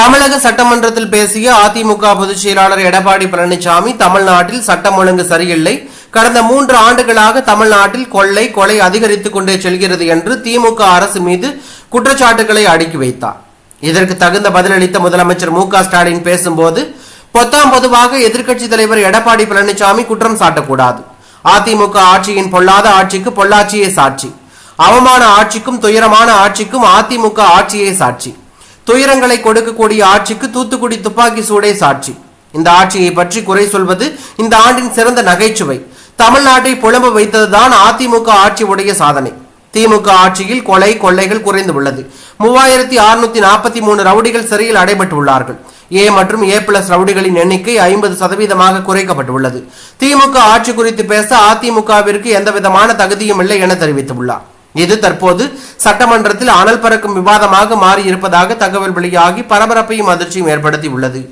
தமிழக சட்டமன்றத்தில் பேசிய அதிமுக பொதுச் செயலாளர் எடப்பாடி பழனிசாமி தமிழ்நாட்டில் சட்டம் ஒழுங்கு சரியில்லை. கடந்த மூன்று ஆண்டுகளாக தமிழ்நாட்டில் கொள்ளை கொலை அதிகரித்துக் கொண்டே செல்கிறது என்று திமுக அரசு மீது குற்றச்சாட்டுகளை அடுக்கி வைத்தார். இதற்கு தகுந்த பதிலளித்த முதலமைச்சர் மு ஸ்டாலின் பேசும்போது பொத்தாம் பொதுவாக எதிர்க்கட்சித் தலைவர் எடப்பாடி பழனிசாமி குற்றம் சாட்டக்கூடாது. அதிமுக ஆட்சியின் பொல்லாத ஆட்சிக்கு பொள்ளாச்சியே சாட்சி. அவமான ஆட்சிக்கும் துயரமான ஆட்சிக்கும் அதிமுக ஆட்சியே சாட்சி. துயரங்களை கொடுக்கக்கூடிய ஆட்சிக்கு தூத்துக்குடி துப்பாக்கி சூடே சாட்சி. இந்த ஆட்சியை பற்றி குறை சொல்வது இந்த ஆண்டின் சிறந்த நகைச்சுவை. தமிழ்நாட்டை புலம்ப வைத்ததுதான் அதிமுக ஆட்சி உடைய சாதனை. திமுக ஆட்சியில் கொலை கொள்ளைகள் குறைந்து உள்ளது. மூவாயிரத்தி அறுநூத்தி நாற்பத்தி மூணு ரவுடிகள் சிறையில் அடைபட்டுள்ளார்கள். ஏ மற்றும் ஏ பிளஸ் ரவுடிகளின் எண்ணிக்கை ஐம்பது சதவீதமாக குறைக்கப்பட்டுள்ளது. திமுக ஆட்சி குறித்து பேச அதிமுகவிற்கு எந்த விதமான தகுதியும் இல்லை என தெரிவித்துள்ளார். இது தற்போது சட்டமன்றத்தில் அனல் பறக்கும் விவாதமாக மாறி இருப்பதாக தகவல் வெளியாகி பரபரப்பையும் அதிர்ச்சியும் ஏற்படுத்தி உள்ளது